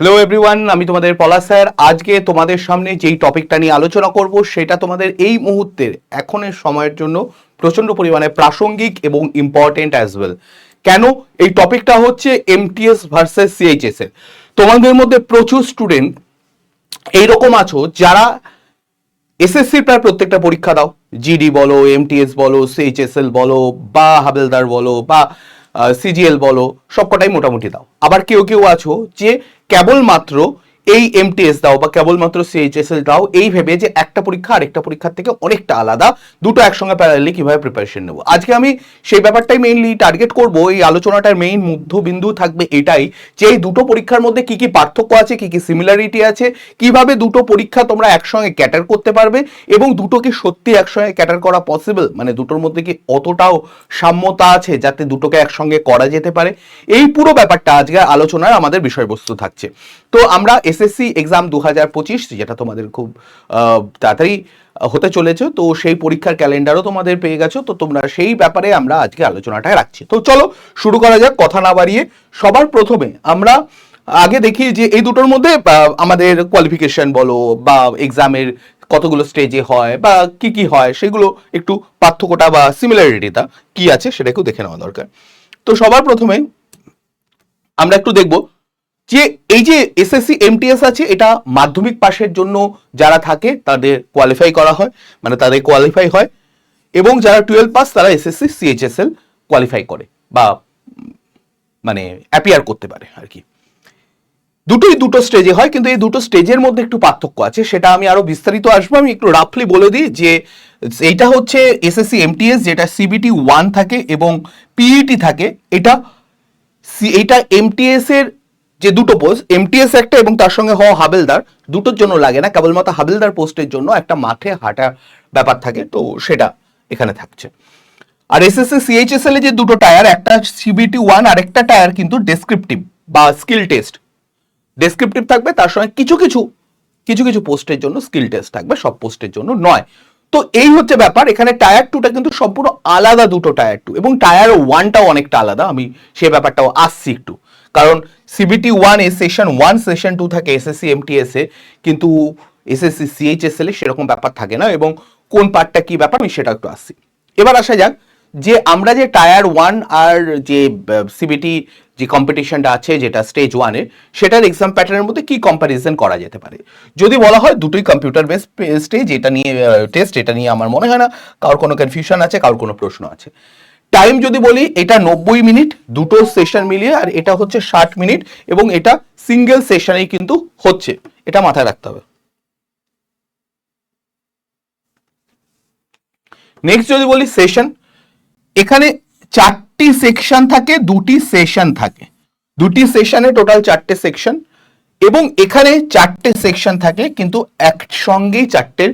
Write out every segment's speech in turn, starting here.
Hello everyone আমি তোমাদের পলা স্যার। আজকে তোমাদের সামনে যেই টপিকটা নিয়ে আলোচনা করব, সেটা তোমাদের এই মুহূর্তের, এখনের সময়ের জন্য প্রচণ্ড পরিমাণে প্রাসঙ্গিক এবং ইম্পর্টেন্ট অ্যাজ ওয়েল কেন? এই টপিকটা হচ্ছে এমটিএস ভার্সেস সিএইচএস এর। তোমাদের মধ্যে প্রচুর স্টুডেন্ট এইরকম আছো যারা এসএসসির প্রায় প্রত্যেকটা পরীক্ষা দাও। জিডি বলো এমটিএস বলো সিএইচএসএল বলো, বা হাবেলদার বলো, বা সিজিএল বলো, সবকটাই মোটামুটি দাও। আবার কেউ কেউ আছো যে কেবলমাত্র এই এমটিএস দাও বা কেবলমাত্র সিএইচএসএল দাও, এই ভেবে যে একটা পরীক্ষা আরেকটা পরীক্ষার থেকে অনেকটা আলাদা, দুটো একসঙ্গে প্যারালি কীভাবে প্রিপারেশন নেব? আজকে আমি সেই ব্যাপারটাই মেইনলি টার্গেট করব, এই আলোচনাটার মেইন মধ্যবিন্দু থাকবে এটাই যে এই দুটো পরীক্ষার মধ্যে কি কি পার্থক্য আছে, কি কি সিমিলারিটি আছে, কীভাবে দুটো পরীক্ষা তোমরা একসঙ্গে ক্যাটার করতে পারবে এবং দুটো কি সত্যি একসঙ্গে ক্যাটার করা পসিবল মানে দুটোর মধ্যে কি অতটাও সাম্যতা আছে যাতে দুটোকে একসঙ্গে করা যেতে পারে? এই পুরো ব্যাপারটা আজকে আলোচনার আমাদের বিষয়বস্তু থাকছে। তো আমরা এসএসসি এক্সাম দু হাজার পঁচিশ, যেটা তোমাদের খুব তাড়াতাড়ি হতে চলেছে, তো সেই পরীক্ষার ক্যালেন্ডারও তোমাদের পেয়ে গেছো, তো তোমরা সেই ব্যাপারে আমরা আজকে আলোচনাটা রাখছি। তো চলো শুরু করা যাক, কথা না বাড়িয়ে। সবার প্রথমে আমরা আগে দেখি যে এই দুটোর মধ্যে আমাদের কোয়ালিফিকেশন বলো বা এক্সামের কতগুলো স্টেজে হয় বা কি কি হয়, সেগুলো একটু পার্থক্যটা বা সিমিলারিটিটা কি আছে সেটাকেও দেখে নেওয়া দরকার। তো সবার প্রথমে আমরা একটু দেখব যে এই যে এসএসসি এমটিএস আছে, এটা মাধ্যমিক পাশের জন্য যারা থাকে, তাদের কোয়ালিফাই করা হয় মানে তাদের কোয়ালিফাই হয় এবং যারা টুয়েলভ পাস তারা এসএসসি সিএইচএসএল কোয়ালিফাই করে বা মানে অ্যাপিয়ার করতে পারে আর কি। দুটোই দুটো স্টেজে হয়, কিন্তু এই দুটো স্টেজের মধ্যে একটু পার্থক্য আছে। সেটা আমি আরও বিস্তারিত আসব, আমি একটু রাফলি বলে দিই যে, এইটা হচ্ছে এসএসসি এমটিএস যেটা সিবিটি ওয়ান থাকে এবং পিইটি থাকে, এটা সি এইটা এমটিএস এর যে দুটো পোস্ট এমটিএস একটা এবং তার সঙ্গে হওয়া হাবেলদার, দুটোর জন্য লাগে না, কেবলমাত্র হাবেলদার পোস্টের জন্য একটা মাঠে হাঁটা ব্যাপার থাকে, তো সেটা এখানে থাকছে। আর এস এসএসসি সিএইচএসএল এ যে দুটো টায়ার একটা সিবিটি ওয়ান আর একটা টায়ার কিন্তু ডেসক্রিপটিভ বা স্কিল টেস্ট ডেসক্রিপটিভ থাকবে, তার সঙ্গে কিছু কিছু কিছু কিছু পোস্টের জন্য স্কিল টেস্ট থাকবে, সব পোস্টের জন্য নয়। তো এই হচ্ছে ব্যাপার, এখানে টায়ার টুটা কিন্তু সম্পূর্ণ আলাদা দুটো টায়ার টু এবং টায়ার ওয়ানটাও অনেকটা আলাদা, আমি সে ব্যাপারটাও আসছি একটু। কারণ সিবিটি ওয়ান এ সেশন ওয়ান সেশন টু থাকে এসএসসি এ, কিন্তু এসএসসি সিএইচএসএল এ সেরকম ব্যাপার থাকে না এবং কোন পার্টটা কি ব্যাপার আমি সেটা একটু আসছি এবার আসা যাক যে আমরা যে টায়ার ওয়ান আর যে সিবিটি যে কম্পিটিশনটা আছে যেটা স্টেজ ওয়ানে সেটার এক্সাম প্যাটার্নের মধ্যে কি কম্প্যারিজন করা যেতে পারে? যদি বলা হয় দুটোই কম্পিউটার বেস স্টেজ এটা নিয়ে টেস্ট এটা নিয়ে আমার মনে হয় না, কারোর কোনো কনফিউশন আছে, কারোর কোনো প্রশ্ন আছে। টাইম যদি বলি, এটা নব্বই মিনিট, দুটো সেশন মিলিয়ে, আর এটা হচ্ছে ষাট মিনিট, এবং এটা সিঙ্গেল সেশনেই কিন্তু হচ্ছে। এটা মাথায় রাখতে হবে। নেক্সট যদি বলি সেশন এখানে চারটি সেকশন থাকে, দুটি সেশন থাকে। দুটি সেশনে টোটাল চারটে সেকশন এবং এখানে চারটে সেকশন থাকে, কিন্তু একসঙ্গেই চারটের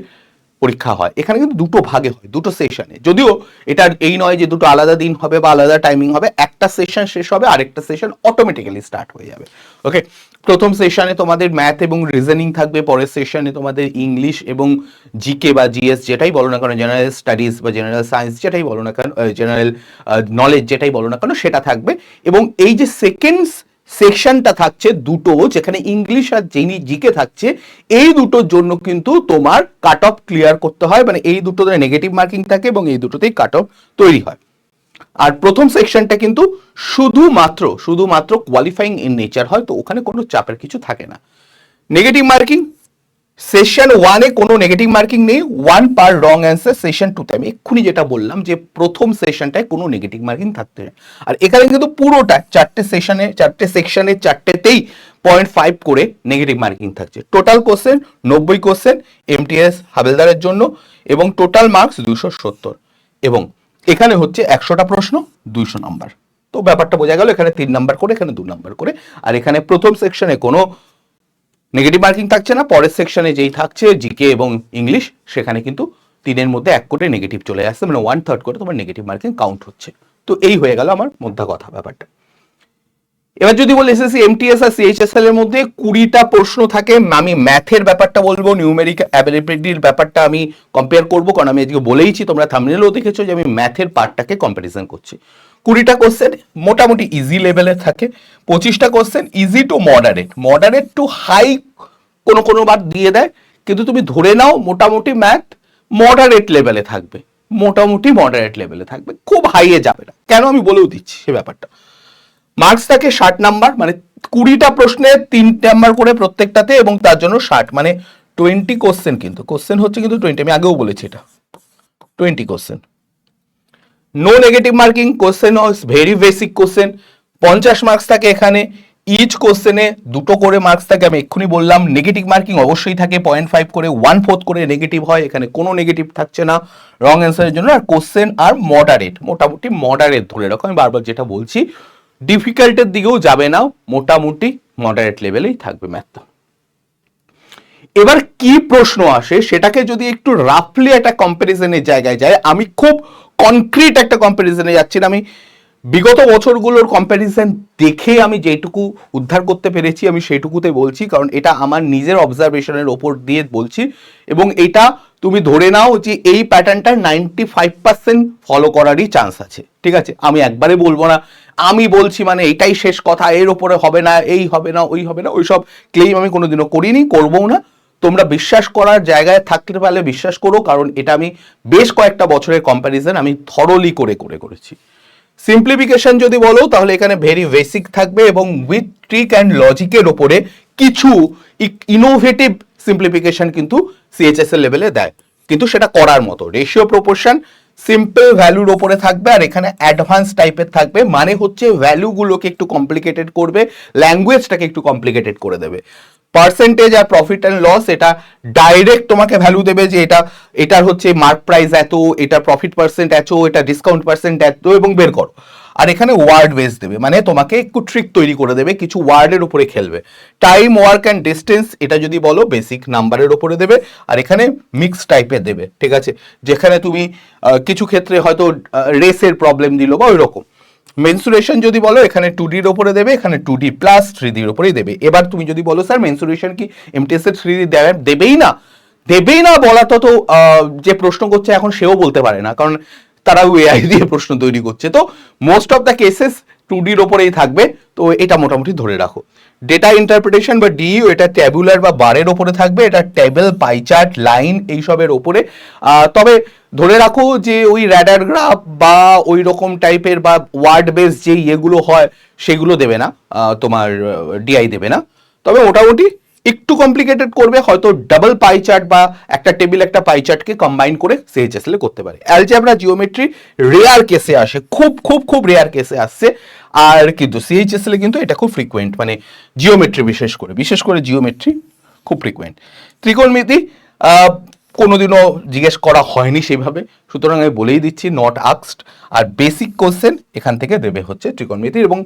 পরীক্ষা হয়। এখানে কিন্তু দুটো ভাগে হয়, দুটো সেশনে যদিও এটা এই নয় যে দুটো আলাদা দিন হবে বা আলাদা টাইমিং হবে, একটা সেশন শেষ হবে, আরেকটা সেশন অটোমেটিক্যালি স্টার্ট হয়ে যাবে। ওকে প্রথম সেশনে তোমাদের ম্যাথ এবং রিজনিং থাকবে, পরের সেশনে তোমাদের ইংলিশ এবং জিকে বা জিএস যেটাই বলো না কেন জেনারেল স্টাডিজ বা জেনারেল সায়েন্স যেটাই বলো না কেন জেনারেল নলেজ যেটাই বলো না কেন, সেটা থাকবে। এবং এই যে সেকেন্ড সেকশনটা থাকছে দুটো, যেখানে ইংলিশ আর যিনি জিকে থাকছে, এই দুটোর জন্য কিন্তু তোমার কাট অফ ক্লিয়ার করতে হয় মানে এই দুটোতে নেগেটিভ মার্কিং থাকে এবং এই দুটোতেই কাট অফ তৈরি হয়। আর প্রথম সেকশনটা কিন্তু শুধুমাত্র শুধুমাত্র কোয়ালিফাইং ইন নেচার হয়, তো ওখানে কোনো চাপের কিছু থাকে না। নেগেটিভ মার্কিং সেশন ওয়ানে কোনো নেগেটিভ মার্কিং নেই one per wrong answer session টুতে আমি এক্ষুনি যেটা বললাম যে প্রথম সেশনটায় কোনো নেগেটিভ মার্কিং থাকতে হয় আর এখানে কিন্তু পুরোটা চারটে সেশনে চারটে সেকশনে চারটেতেই পয়েন্ট ফাইভ করে নেগেটিভ মার্কিং থাকছে। টোটাল কোশ্চেন নব্বই কোশ্চেন এমটিএস হাবেলদারের জন্য এবং টোটাল মার্কস দুশো সত্তর। এবং এখানে হচ্ছে একশোটা প্রশ্ন, দুইশো নাম্বার তো ব্যাপারটা বোঝা গেল, এখানে তিন নাম্বার করে, এখানে দু নাম্বার করে। আর এখানে প্রথম সেকশনে কোনো নেগেটিভ মার্কিং থাকছে না, পরের সেকশনে যেই থাকছে জিকে এবং ইংলিশ সেখানে কিন্তু তিনের মধ্যে এক কোটে নেগেটিভ চলে আসছে মানে ওয়ান থার্ড করে তোমার নেগেটিভ মার্কিং কাউন্ট হচ্ছে। তো এই হয়ে গেল আমার মধ্যা কথা ব্যাপারটা। এবার যদি বলি এসএসসি এমটিএস আর সিএইচএসএল এর মধ্যে কুড়িটা প্রশ্ন থাকে, আমি ম্যাথের ব্যাপারটা বলব নিউমেরিক অ্যাবিলিটির ব্যাপারটা আমি কম্পেয়ার করব, কারণ আমি আজকে বলেইছি, তোমরা থামনেলেও দেখেছ যে আমি ম্যাথের পার্টটাকে কম্পারিজন করছি। কুড়িটা কোশ্চেন মোটামুটি ইজি লেভেলের থাকে, পঁচিশটা question easy to moderate moderate to high কোনো কোনো বার দিয়ে দেয়, কিন্তু তুমি ধরে নাও মোটামুটি ম্যাথ মডারেট লেভেলে থাকবে, মোটামুটি মডারেট লেভেলে থাকবে, খুব হাইয়ে যাবে না। কেন আমি বলেও দিচ্ছি সে ব্যাপারটা? মার্কস থাকে ষাট নাম্বার মানে কুড়িটা প্রশ্নে তিন নাম্বার করে প্রত্যেকটাতে এবং তার জন্য ষাট মানে টোয়েন্টি কোশ্চেন কিন্তু। কোশ্চেন হচ্ছে কিন্তু টোয়েন্টি আমি আগেও বলেছি এটা। Twenty question no negative marking question very basic question পঞ্চাশ মার্কস থাকে এখানে ইচ কোশ্চেনে দুটো করে মার্কস থাকে, আমি এক্ষুনি বললাম নেগেটিভ মার্কিং অবশ্যই থাকে পয়েন্ট ফাইভ করে ওয়ান ফোর্থ করে নেগেটিভ হয়, এখানে কোনো নেগেটিভ থাকছে না রং অ্যান্সারের জন্য, আর কোশ্চেন আর মডারেট মোটামুটি মডারেট ধরে রাখো, আমি বারবার যেটা বলছি ডিফিকাল্টের দিকেও যাবে না, মোটামুটি মডারেট লেভেলেই থাকবে ম্যাথটা এবার কি প্রশ্ন আসে, সেটাকে যদি একটু রাফলি একটা কম্পারিজনের জায়গায় যায়, আমি খুব কনক্রিট একটা কম্পারিজনে যাচ্ছি না, আমি বিগত বছরগুলোর কম্প্যারিজন দেখে আমি যেটুকু উদ্ধার করতে পেরেছি, আমি সেইটুকুতে বলছি, কারণ এটা আমার নিজের অবজারভেশনের ওপর দিয়ে বলছি, এবং এটা তুমি ধরে নাও যে এই প্যাটার্নটা নাইনটি ফাইভ পার্সেন্ট ফলো করারই চান্স আছে। ঠিক আছে? আমি একবারে বলব না। আমি বলছি মানে এটাই শেষ কথা, এর ওপরে হবে না, এই হবে না, ওই হবে না, ওইসব ক্লেম আমি কোনোদিনও করিনি, করবও না। তোমরা বিশ্বাস করার জায়গায় থাকতে পারলে বিশ্বাস করো, কারণ এটা আমি বেশ কয়েকটা বছরের কম্প্যারিজন আমি থরলি করে করে করেছি। সিম্পলিফিকেশন যদি বলো, তাহলে এখানে ভেরি বেসিক থাকবে এবং উইথ ট্রিক অ্যান্ড লজিকের ওপরে কিছু ইনোভেটিভ সিম্পলিফিকেশন কিন্তু সিএইচএস এর লেভেলে দেয়। কিন্তু সেটা করার মতো। রেশিও প্রপোর্শন সিম্পল ভ্যালুর ওপরে থাকবে আর এখানে অ্যাডভান্স টাইপের থাকবে। মানে হচ্ছে ভ্যালুগুলোকে একটু কমপ্লিকেটেড করবে ল্যাঙ্গুয়েজটাকে একটু কমপ্লিকেটেড করে দেবে। পার্সেন্টেজ আর প্রফিট অ্যান্ড লস এটা ডাইরেক্ট তোমাকে ভ্যালু দেবে যে এটা, এটার হচ্ছে মার্ক প্রাইস এত, এটা প্রফিট পার্সেন্ট এত, এটা ডিসকাউন্ট পার্সেন্ট এত, এবং বের করো। আর এখানে ওয়ার্ড বেস দেবে। মানে তোমাকে একটু ট্রিক তৈরি করে দেবে, কিছু ওয়ার্ডের উপরে খেলবে। টাইম ওয়ার্ক অ্যান্ড ডিস্টেন্স এটা যদি বলো বেসিক নাম্বারের উপরে দেবে, আর এখানে মিক্স টাইপের দেবে, ঠিক আছে? যেখানে তুমি কিছু ক্ষেত্রে হয়তো রেসের প্রবলেম দিল বা ওই রকম মেনসুরেশন যদি বলো, এখানে টু ডির ওপরে দেবে, এখানে টু ডি প্লাস থ্রি ডির ওপরেই দেবে। এবার তুমি যদি বলো, স্যার মেনসুরেশন কি এমটিএস এর থ্রি ডি দেবেই না? দেবেই না বলা তো যে প্রশ্ন করছে এখন সেও বলতে পারে না। কারণ তারা এআই দিয়ে প্রশ্ন তৈরি করছে। তো most of the cases two ডির ওপরেই থাকবে। তো এটা মোটামুটি ধরে রাখো। ডেটা ইন্টারপ্রিটেশন বা ডিইউ এটা ট্যাবুলার বা বারের ওপরে থাকবে। এটা টেবিল পাইচার্ট লাইন এইসবের ওপরে। তবে ধরে রাখো যে ওই র্যাডার গ্রাফ বা ওই রকম টাইপের বা ওয়ার্ড বেস যে ইয়েগুলো হয়, সেগুলো দেবে না। তোমার ডিআই দেবে না। তবে মোটামুটি একটু কমপ্লিকেটেড করবে, হয়তো ডাবল পাই চার্ট বা একটা টেবিল একটা পাই চার্টকে কম্বাইন করে সিএইচএসএল করতে পারে। অ্যালজেব্রা জিওমেট্রি রেয়ার কেসে আসে, খুব খুব খুব রেয়ার কেসে আসছে। আর কিন্তু সিএইচএসএল কিন্তু এটা খুব ফ্রিকোয়েন্ট মানে জিওমেট্রি বিশেষ করে বিশেষ করে জিওমেট্রি খুব ফ্রিকোয়েন্ট ত্রিকোণমিতি কোনোদিনও জিজ্ঞেস করা হয়নি সেইভাবে সুতরাং আমি বলেই দিচ্ছি নট আক্সড আর বেসিক কোশ্চেন এখান থেকে দেবে হচ্ছে ত্রিকোণমিতি, এবং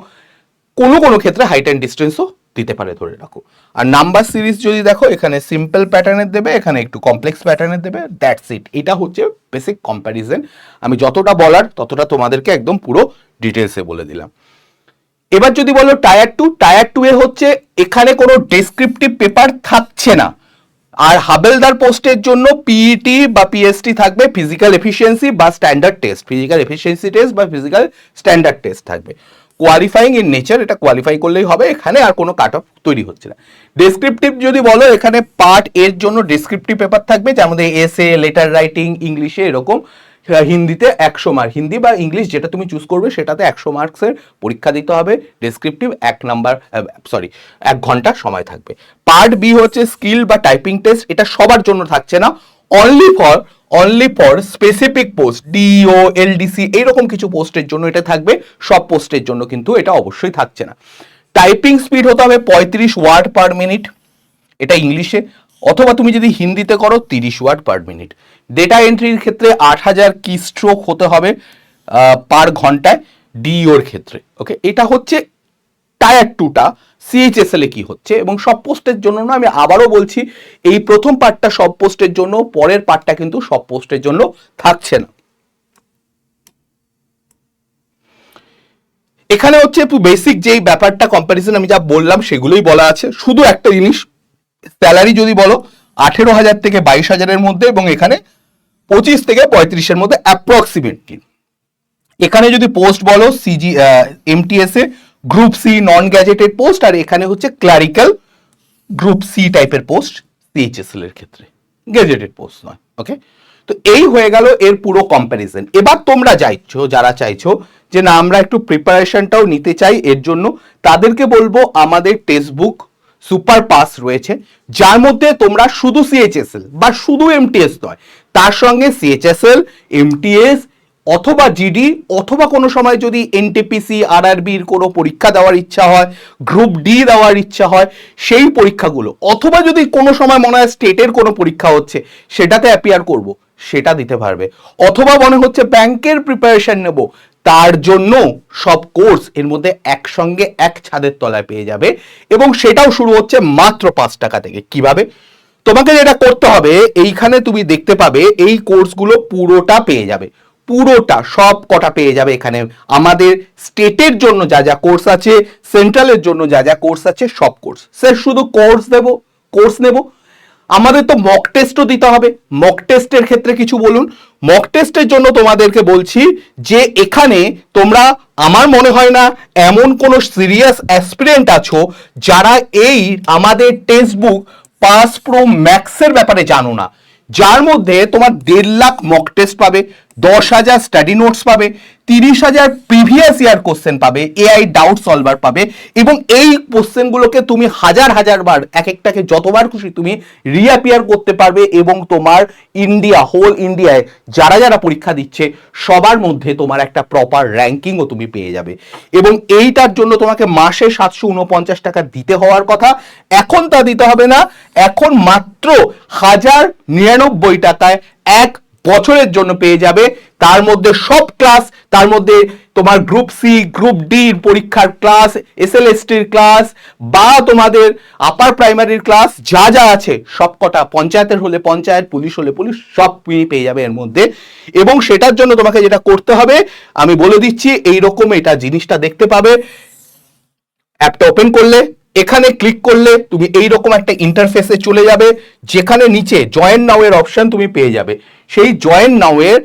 কোনো কোনো ক্ষেত্রে হাইট অ্যান্ড ডিস্টেন্সও দিতে পারে ধরে রাখো। আর নাম্বার সিরিজ যদি দেখো, এখানে সিম্পল প্যাটার্নের দেবে, এখানে একটু কমপ্লেক্স প্যাটার্নের দেবে দ্যাটস ইট এটা হচ্ছে বেসিক কম্প্যারিজন আমি যতটা বলার, ততটা তোমাদেরকে একদম পুরো ডিটেলসে বলে দিলাম। এবার যদি বলো টায়ার টু টায়ার টু এ হচ্ছে এখানে কোনো ডেসক্রিপটিভ পেপার থাকছে না। আর হাবেলদার পোস্টের জন্য পিইটি বা পিএসটি থাকবে ফিজিক্যাল এফিসিয়েন্সি বা standard test physical efficiency test বা ফিজিক্যাল স্ট্যান্ডার্ড টেস্ট থাকবে। কোয়ালিফাইং ইন নেচার এটা কোয়ালিফাই করলেই হবে, এখানে আর কোনো কাট অফ তৈরি হচ্ছে না। ডেসক্রিপটিভ যদি বলো, এখানে পার্ট এর জন্য ডেসক্রিপটিভ পেপার থাকবে, যার যেমন এসে লেটার রাইটিং ইংলিশে এরকম হিন্দিতে একশো মার্ক হিন্দি বা ইংলিশ যেটা তুমি চুজ করবে, সেটাতে একশো মার্কসের পরীক্ষা দিতে হবে। ডেসক্রিপটিভ এক নাম্বার সরি এক ঘণ্টা সময় থাকবে। পার্ট বি হচ্ছে স্কিল বা টাইপিং টেস্ট এটা সবার জন্য থাকছে না। Only for only for specific post DEO LDC এইরকম কিছু পোস্টের জন্য এটা থাকবে, সব পোস্টের জন্য কিন্তু এটা অবশ্যই থাকছে না। টাইপিং স্পিড হতে হবে পঁয়ত্রিশ ওয়ার্ড পার মিনিট এটা ইংলিশে, অথবা তুমি যদি হিন্দিতে করো তিরিশ ওয়ার্ড পার মিনিট ডেটা এন্ট্রির ক্ষেত্রে আট হাজার কি স্ট্রোক হতে হবে পার ঘন্টায় ডিওর ক্ষেত্রে ওকে এটা হচ্ছে টায়ার টুটা সিএইচএসএল কি হচ্ছে এবং সব পোস্টের জন্য না আমি আবারও বলছি, এই প্রথম পার্টটা সব পোস্টের জন্য, পরের পার্টটা কিন্তু সব পোস্টের জন্য থাকছে না। এখানে হচ্ছে একটু বেসিক যেই ব্যাপারটা কম্প্যারিজন আমি যা বললাম সেগুলোই বলা আছে। শুধু একটা জিনিস স্যালারি যদি বলো, আঠেরো হাজার থেকে বাইশ হাজারের মধ্যে এবং এখানে পঁচিশ থেকে পঁয়ত্রিশের মধ্যে অ্যাপ্রক্সিমেটলি এখানে যদি পোস্ট বলো সিজি এমটিএস এ group C non gazetted post আর এখানে হচ্ছে ক্লারিক্যাল গ্রুপ সি টাইপের পোস্ট সিএইচএসএল এর ক্ষেত্রে। গেজেটেড পোস্ট নয় ওকে তো এই হয়ে গেল এর পুরো কম্প্যারিজন এবার তোমরা চাইছো, যারা চাইছো যে না, আমরা একটু প্রিপারেশনটাও নিতে চাই, এর জন্য তাদেরকে বলব আমাদের টেক্সট বুক সুপার পাস রয়েছে, যার মধ্যে তোমরা শুধু সিএইচএসএল বা শুধু এমটিএস নয়, তার সঙ্গে সিএইচএসএল এমটিএস অথবা জিডি অথবা কোনো সময় যদি এনটিপিসি আরআরবির কোনো পরীক্ষা দেওয়ার ইচ্ছা হয় গ্রুপ ডি দেওয়ার ইচ্ছা হয়, সেই পরীক্ষাগুলো, অথবা যদি কোনো সময় মনে হয় স্টেটের কোনো পরীক্ষা হচ্ছে, সেটাতে অ্যাপিয়ার করব, সেটা দিতে পারবে। অথবা মনে হচ্ছে ব্যাংকের প্রিপারেশন নেব, তার জন্য সব কোর্স এর মধ্যে একসঙ্গে এক ছাদের তলায় পেয়ে যাবে, এবং সেটাও শুরু হচ্ছে মাত্র পাঁচ টাকা থেকে। কীভাবে? তোমাকে যেটা করতে হবে, এইখানে তুমি দেখতে পাবে, এই কোর্সগুলো পুরোটা পেয়ে যাবে। পুরোটা সব কটা পেয়ে যাবে এখানে। আমাদের স্টেটের জন্য যা যা কোর্স আছে, সেন্ট্রালের জন্য যা যা কোর্স আছে, সব কোর্স। স্যার, শুধু কোর্স দেব, কোর্স নেব। আমাদের তো মক টেস্টও দিতে হবে। মক টেস্টের ক্ষেত্রে কিছু বলুন। মক টেস্টের জন্য তোমাদেরকে বলছি যে, এখানে তোমরা, আমার মনে হয় না, এমন কোনো সিরিয়াস অ্যাসপিরেন্ট আছো যারা এই আমাদের টেক্সট বুক পাস প্রো ম্যাক্সের ব্যাপারে জানো না। যার মধ্যে তোমার দেড় লাখ মক টেস্ট পাবে। দশ হাজার স্টাডি নোটস পাবে, তিরিশ হাজার প্রিভিয়াস ইয়ার কোশ্চেন পাবে এআই ডাউট সলভার পাবে এবং এই কোশ্চেনগুলোকে তুমি হাজার হাজার বার, এক একটাকে যতবার খুশি তুমি রিঅ্যাপিয়ার করতে পারবে এবং তোমার ইন্ডিয়া হোল ইন্ডিয়ায় যারা যারা পরীক্ষা দিচ্ছে, সবার মধ্যে তোমার একটা প্রপার র্যাঙ্কিংও তুমি পেয়ে যাবে। এবং এইটার জন্য তোমাকে মাসে সাতশো উনপঞ্চাশ টাকা দিতে হওয়ার কথা, এখন তা দিতে হবে না, এখন মাত্র হাজার নিরানব্বই টাকায় এক বছরের জন্য পেয়ে যাবে। তার মধ্যে সব ক্লাস তার মধ্যে তোমার গ্রুপ সি গ্রুপ ডি পরীক্ষার ক্লাস এস এল ক্লাস বা তোমাদের আপার প্রাইমারির ক্লাস যা যা আছে সব কটা পঞ্চায়েতের হলে পঞ্চায়েত, পুলিশ হলে পুলিশ, সব পেয়ে যাবে এর মধ্যে। এবং সেটার জন্য তোমাকে যেটা করতে হবে, আমি বলে দিচ্ছি, এইরকম এটা জিনিসটা দেখতে পাবে। অ্যাপটা ওপেন করলে, এখানে ক্লিক করলে তুমি এই রকম একটা ইন্টারফেসে চলে যাবে, যেখানে নিচে জয়েন নাও এর অপশন তুমি পেয়ে যাবে। সেই জয়েন নাও এর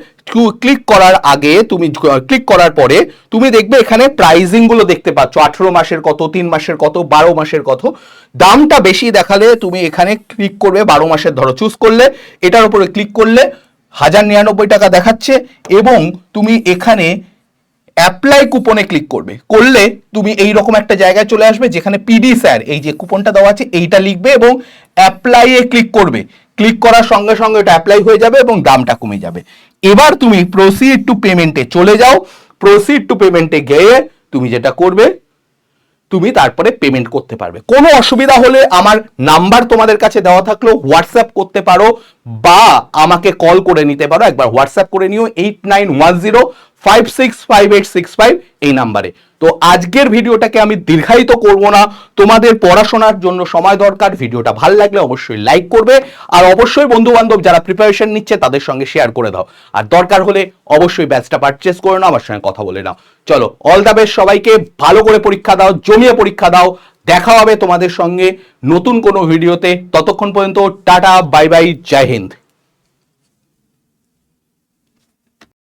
ক্লিক করার আগে তুমি ক্লিক করার পরে তুমি দেখবে এখানে প্রাইজিংগুলো দেখতে পাচ্ছ। আঠেরো মাসের কত, তিন মাসের কত, বারো মাসের কত। দামটা বেশি দেখালে তুমি এখানে ক্লিক করবে, বারো মাসের ধরো। চুজ করলে, এটার উপরে ক্লিক করলে হাজার নিরানব্বই টাকা দেখাচ্ছে এবং তুমি এখানে অ্যাপ্লাই কুপনে ক্লিক করবে। করলে তুমি এই রকম একটা জায়গায় চলে আসবে যেখানে পিডি স্যার এই যে কুপনটা দেওয়া আছে, এইটা লিখবে এবং অ্যাপ্লাইয়ে ক্লিক করবে। ক্লিক করার সঙ্গে সঙ্গে এটা অ্যাপ্লাই হয়ে যাবে এবং দামটা কমে যাবে। এবার তুমি প্রসিড টু পেমেন্টে চলে যাও। প্রসিড টু পেমেন্টে গিয়ে তুমি যেটা করবে, তুমি তারপরে পেমেন্ট করতে পারবে। কোনো অসুবিধা হলে আমার নাম্বার তোমাদের কাছে দেওয়া থাকলেও হোয়াটসঅ্যাপ করতে পারো বা আমাকে কল করে নিতে পারো। একবার হোয়াটসঅ্যাপ করে নিও eight nine one zero five six five eight six five এই নাম্বারে। তো আজকের ভিডিওটাকে আমি দীর্ঘায়িত করব না। তোমাদের পড়াশোনার জন্য সময় দরকার, ভিডিওটা ভালো লাগলে অবশ্যই লাইক করবে। আর অবশ্যই বন্ধু বান্ধব যারা প্রিপারেশন নিচ্ছে, তাদের সঙ্গে শেয়ার করে দাও। আর দরকার হলে অবশ্যই ব্যাচটা পারচেস করে নাও, আমার সঙ্গে কথা বলে নাও। চলো অল দ্য বেস্ট সবাইকে, ভালো করে পরীক্ষা দাও, জমিয়ে পরীক্ষা দাও। দেখা হবে তোমাদের সঙ্গে নতুন কোনো ভিডিওতে। ততক্ষণ পর্যন্ত ta ta bye bye Jai Hind.